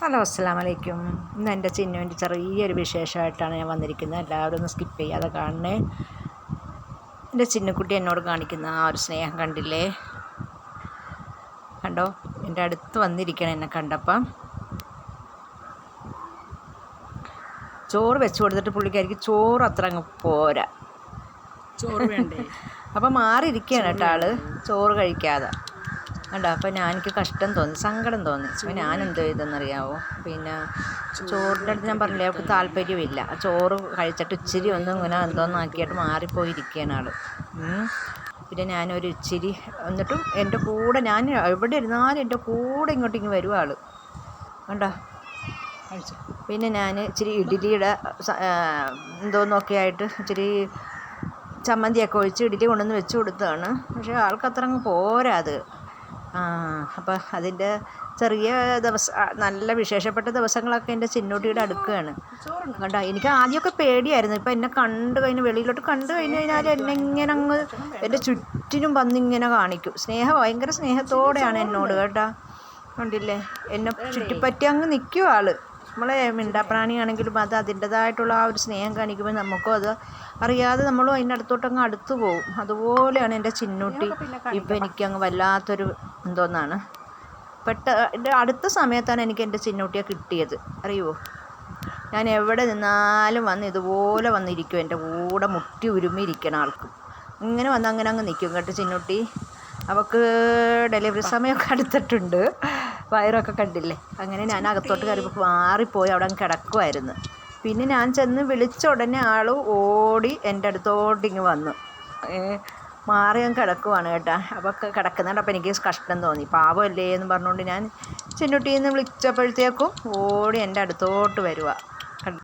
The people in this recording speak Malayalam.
ഹലോ അസ്സാം വലൈക്കും ഇന്ന് എന്റെ ചിന്നുവിന്റെ ചെറിയൊരു വിശേഷമായിട്ടാണ് ഞാൻ വന്നിരിക്കുന്നത്. എല്ലാവരും ഒന്ന് സ്കിപ്പ് ചെയ്യാതെ കാണണേ. എന്റെ ചിന്നുക്കുട്ടി എന്നോട് കാണിക്കുന്ന ആ ഒരു സ്നേഹം കണ്ടില്ലേ? കണ്ടോ? എന്റെ അടുത്ത് വന്നിരിക്കണം എന്നെ കണ്ടപ്പം. ചോറ് വെച്ച് കൊടുത്തിട്ട് പുള്ളിക്കാരിക്ക് ചോറ് അത്ര അങ്ങ് പോരാ. ചോറ് വേണ്ടേ? അപ്പം മാറിയിരിക്കുകയാണ് കേട്ടോ ആൾ. ചോറ് കഴിക്കാതെ. കണ്ടോ? അപ്പോൾ ഞാൻ എനിക്ക് കഷ്ടം തോന്നി സങ്കടം തോന്നി. അപ്പം ഞാൻ എന്ത് ചെയ്തെന്നറിയാവോ? പിന്നെ ചോറിന്റെ അടുത്ത് ഞാൻ പറഞ്ഞില്ലേ അവൾക്ക് താല്പര്യമില്ല. ചോറ് കഴിച്ചിട്ട് ഇച്ചിരി ഒന്നും ഇങ്ങനെ എന്തോന്നാക്കിയിട്ട് മാറിപ്പോയിരിക്കുകയാണ് ആൾ പിന്നെ ഞാനൊരു ഇച്ചിരി എന്നിട്ടും എന്റെ കൂടെ ഞാൻ എവിടെ ഇരുന്നാലും എന്റെ കൂടെ ഇങ്ങോട്ട് ഇങ്ങ് വരും ആൾ കണ്ടോ? പിന്നെ ഞാൻ ഇച്ചിരി ഇഡ്ഡലിയുടെ എന്തോന്നൊക്കെ ആയിട്ട് ഇച്ചിരി ചമ്മന്തിയൊക്കെ ഒഴിച്ച് ഇഡ്ഡലി കൊണ്ടുവന്ന് വെച്ച് കൊടുത്തതാണ്. പക്ഷേ ആൾക്ക് അത്ര അങ്ങ് പോരാ അത്. ആ അപ്പം അതിന്റെ ചെറിയ ദിവസം നല്ല വിശേഷപ്പെട്ട ദിവസങ്ങളൊക്കെ എന്റെ ചിന്നൂട്ടിയുടെ അടുക്കുകയാണ് കണ്ടോ? എനിക്ക് ആദ്യമൊക്കെ പേടിയായിരുന്നു. ഇപ്പം എന്നെ കണ്ടു കഴിഞ്ഞ് വെളിയിലോട്ട് കണ്ടു കഴിഞ്ഞ് കഴിഞ്ഞാൽ എന്നെ ഇങ്ങനെ അങ്ങ് എന്റെ ചുറ്റിനും വന്നിങ്ങനെ കാണിക്കും. സ്നേഹം ഭയങ്കര സ്നേഹത്തോടെയാണ് എന്നോട് കേട്ടോ. കണ്ടില്ലേ? എന്നെ ചുറ്റിപ്പറ്റി അങ്ങ് നിൽക്കും ആൾ. നമ്മളെ മിണ്ടാപ്രാണിയാണെങ്കിലും അത് അതിന്റെതായിട്ടുള്ള ആ ഒരു സ്നേഹം കാണിക്കുമ്പോൾ നമുക്കും അത് അറിയാതെ നമ്മളും അതിന്റെ അടുത്തോട്ട് അങ്ങ് അടുത്ത് പോകും. അതുപോലെയാണ് എന്റെ ചിന്നൂട്ടി. ഇപ്പം എനിക്ക് അങ്ങ് വല്ലാത്തൊരു എന്തോന്നാണ്. പെട്ട എന്റെ അടുത്ത സമയത്താണ് എനിക്ക് എന്റെ ചിന്നൂട്ടിയെ കിട്ടിയത്. അറിയുമോ ഞാൻ എവിടെ നിന്നാലും വന്ന് ഇതുപോലെ വന്നിരിക്കും. എന്റെ കൂടെ മുട്ടി ഉരുമിയിരിക്കണ ആൾക്കും. ഇങ്ങനെ വന്ന് അങ്ങനെ അങ്ങ് നിൽക്കും കേട്ടോ ചിന്നൂട്ടി. അവൾക്ക് ഡെലിവറി സമയമൊക്കെ അടുത്തിട്ടുണ്ട്. വയറൊക്കെ കണ്ടില്ലേ? അങ്ങനെ ഞാൻ അകത്തോട്ട് കയറിയപ്പോൾ മാറിപ്പോയി അവിടെ കിടക്കുമായിരുന്നു പിന്നെ ഞാൻ ചെന്ന് വിളിച്ച ഉടനെ ആൾ ഓടി എന്റെ അടുത്തോട്ട് ഇങ്ങ് വന്നു. മാറി ഞാൻ കിടക്കുവാണ് കേട്ടാ. അപ്പോൾ കിടക്കുന്നുണ്ട്. അപ്പോൾ എനിക്ക് കഷ്ടം തോന്നി. പാവമല്ലേ എന്ന് പറഞ്ഞുകൊണ്ട് ഞാൻ ചെന്നുട്ടിയിൽ നിന്ന് വിളിച്ചപ്പോഴത്തേക്കും ഓടി എന്റെ അടുത്തോട്ട് വരുക